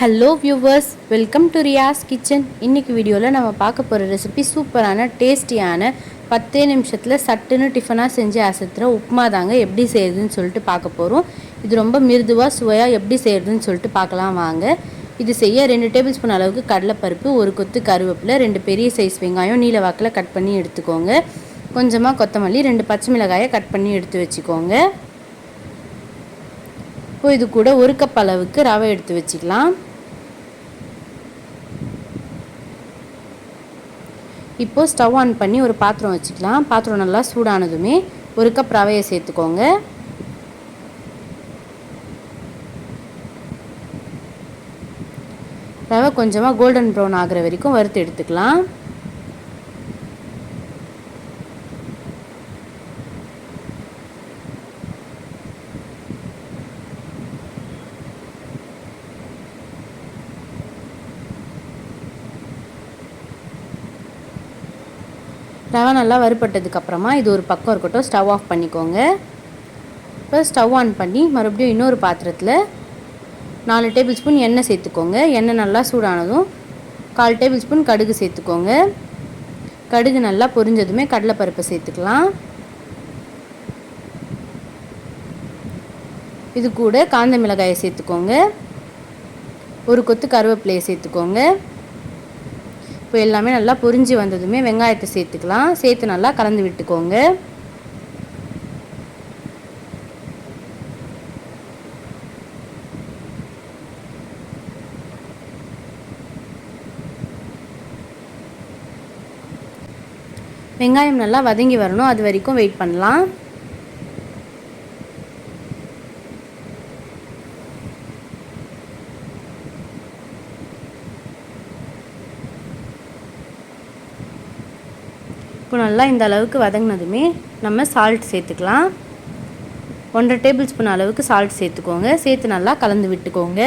Hello viewers welcome to Riyaz kitchen இன்னைக்கு வீடியோவில் நம்ம பார்க்க போகிற ரெசிபி சூப்பரான டேஸ்டியான பத்தே நிமிஷத்தில் சட்டுன்னு டிஃபனாக செஞ்சு அசத்துற உப்புமா தாங்க எப்படி செய்யுதுன்னு சொல்லிட்டு பார்க்க போகிறோம் இது ரொம்ப மிருதுவாக சுவையாக எப்படி செய்யுதுன்னு சொல்லிட்டு பார்க்கலாம் வாங்க. இது செய்ய ரெண்டு டேபிள் ஸ்பூன் அளவுக்கு கடலைப்பருப்பு ஒரு கொத்து கருவேப்பில் ரெண்டு பெரிய சைஸ் வெங்காயம் நீல வாக்கில் கட் பண்ணி எடுத்துக்கோங்க. கொஞ்சமாக கொத்தமல்லி ரெண்டு பச்சை மிளகாயை கட் பண்ணி எடுத்து வச்சுக்கோங்க. இப்போ இது கூட ஒரு கப் அளவுக்கு ரவை எடுத்து வச்சுக்கலாம். இப்போ ஸ்டவ் ஆன் பண்ணி ஒரு பாத்திரம் வச்சுக்கலாம். பாத்திரம் நல்லா சூடானதுமே ஒரு கப் ரவையை சேர்த்துக்கோங்க. ரவை கொஞ்சமாக கோல்டன் ப்ரௌன் ஆகிற வரைக்கும் வறுத்து எடுத்துக்கலாம். ரவை நல்லா வறுபட்டதுக்கப்புறமா இது ஒரு பக்கம் இருக்கட்டும் ஸ்டவ் ஆஃப் பண்ணிக்கோங்க. இப்போ ஸ்டவ் ஆன் பண்ணி மறுபடியும் இன்னொரு பாத்திரத்தில் நாலு டேபிள் ஸ்பூன் எண்ணெய் சேர்த்துக்கோங்க. எண்ணெய் நல்லா சூடானதும் கால் டேபிள் ஸ்பூன் கடுகு சேர்த்துக்கோங்க. கடுகு நல்லா பொரிஞ்சதுமே கடலைப்பருப்பை சேர்த்துக்கலாம். இது கூட காந்த மிளகாயை சேர்த்துக்கோங்க. ஒரு கொத்து கருவேப்பிலையை சேர்த்துக்கோங்க. இப்போ எல்லாமே நல்லா பொரிஞ்சு வந்ததுமே வெங்காயத்தை சேர்த்துக்கலாம். சேர்த்து நல்லா கலந்து விட்டுக்கோங்க. வெங்காயம் நல்லா வதங்கி வரணும். அது வரைக்கும் வெயிட் பண்ணலாம். இப்போ நல்லா இந்த அளவுக்கு வதங்கினதுமே நம்ம சால்ட் சேர்த்துக்கலாம். ஒன்றரை டேபிள் ஸ்பூன் அளவுக்கு சால்ட் சேர்த்துக்கோங்க. சேர்த்து நல்லா கலந்து விட்டுக்கோங்க.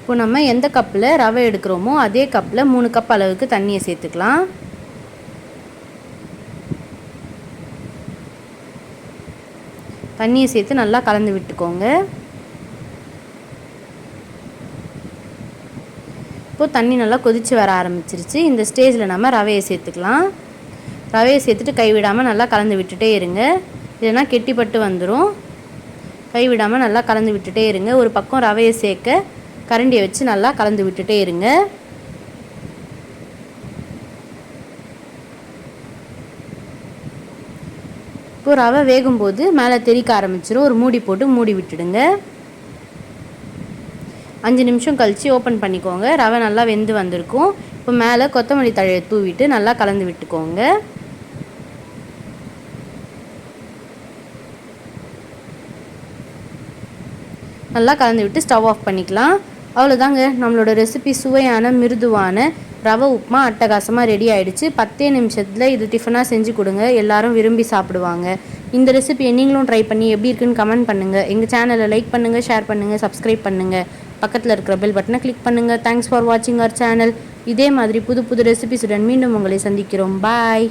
இப்போ நம்ம எந்த கப்பில் ரவை எடுக்கிறோமோ அதே கப்பில் மூணு கப் அளவுக்கு தண்ணியை சேர்த்துக்கலாம். தண்ணியை சேர்த்து நல்லா கலந்து விட்டுக்கோங்க. இப்போது தண்ணி நல்லா கொதித்து வர ஆரம்பிச்சிருச்சு. இந்த ஸ்டேஜில் நம்ம ரவையை சேர்த்துக்கலாம். ரவையை சேர்த்துட்டு கைவிடாமல் நல்லா கலந்து விட்டுட்டே இருங்க. இல்லைன்னா கெட்டிப்பட்டு வந்துடும் கைவிடாமல் நல்லா கலந்து விட்டுட்டே இருங்க. ஒரு பக்கம் ரவையை சேர்க்க கரண்டியை வச்சு நல்லா கலந்து விட்டுட்டே இருங்க. இப்போ ரவை வேகும்போது மேலே தெறிக்க ஆரம்பிச்சிடும் ஒரு மூடி போட்டு மூடி விட்டுடுங்க. அஞ்சு நிமிஷம் கழித்து ஓப்பன் பண்ணிக்கோங்க. ரவை நல்லா வெந்து வந்திருக்கும். இப்போ மேலே கொத்தமல்லி தழையை தூவிட்டு நல்லா கலந்து விட்டுக்கோங்க. நல்லா கலந்து விட்டு ஸ்டவ் ஆஃப் பண்ணிக்கலாம். அவ்வளோதாங்க நம்மளோட ரெசிபி சுவையான மிருதுவான ரவை உப்புமா அட்டகாசமாக ரெடி ஆகிடுச்சு பத்தே நிமிஷத்தில் இது டிஃபனாக செஞ்சு கொடுங்க. எல்லாரும் விரும்பி சாப்பிடுவாங்க. இந்த ரெசிபியை நீங்களும் ட்ரை பண்ணி எப்படி இருக்குன்னு கமெண்ட் பண்ணுங்கள் எங்கள் சேனலை லைக் பண்ணுங்கள் ஷேர் பண்ணுங்கள் சப்ஸ்கிரைப் பண்ணுங்கள் பக்கத்தில் இருக்கிற பெல் பட்டனை கிளிக் பண்ணுங்கள் தேங்க்ஸ் ஃபார் வாட்சிங் அவர் சேனல் இதே மாதிரி புது புது ரெசிபிஸுடன் மீண்டும் உங்களை சந்திக்கிறோம். பாய்